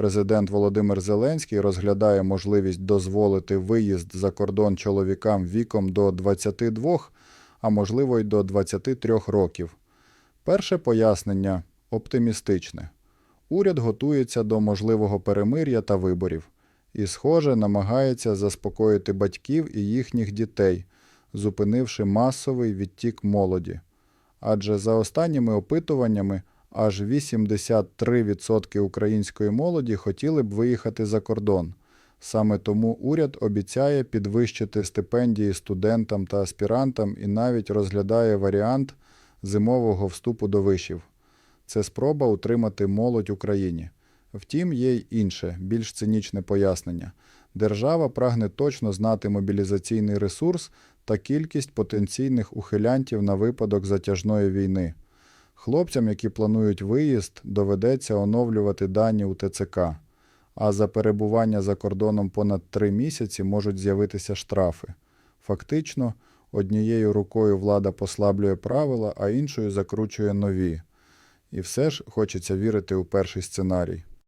Президент Володимир Зеленський розглядає можливість дозволити виїзд за кордон чоловікам віком до 22, а можливо й до 23 років. Перше пояснення оптимістичне. Уряд готується до можливого перемир'я та виборів і, схоже, намагається заспокоїти батьків і їхніх дітей, зупинивши масовий відтік молоді. Адже за останніми опитуваннями аж 83% української молоді хотіли б виїхати за кордон. Саме тому уряд обіцяє підвищити стипендії студентам та аспірантам і навіть розглядає варіант зимового вступу до вишів. Це спроба утримати молодь Україні. Втім, є й інше, більш цинічне пояснення. Держава прагне точно знати мобілізаційний ресурс та кількість потенційних ухилянтів на випадок затяжної війни. Хлопцям, які планують виїзд, доведеться оновлювати дані у ТЦК, а за перебування за кордоном понад три місяці можуть з'явитися штрафи. Фактично, однією рукою влада послаблює правила, а іншою закручує нові. І все ж хочеться вірити у перший сценарій.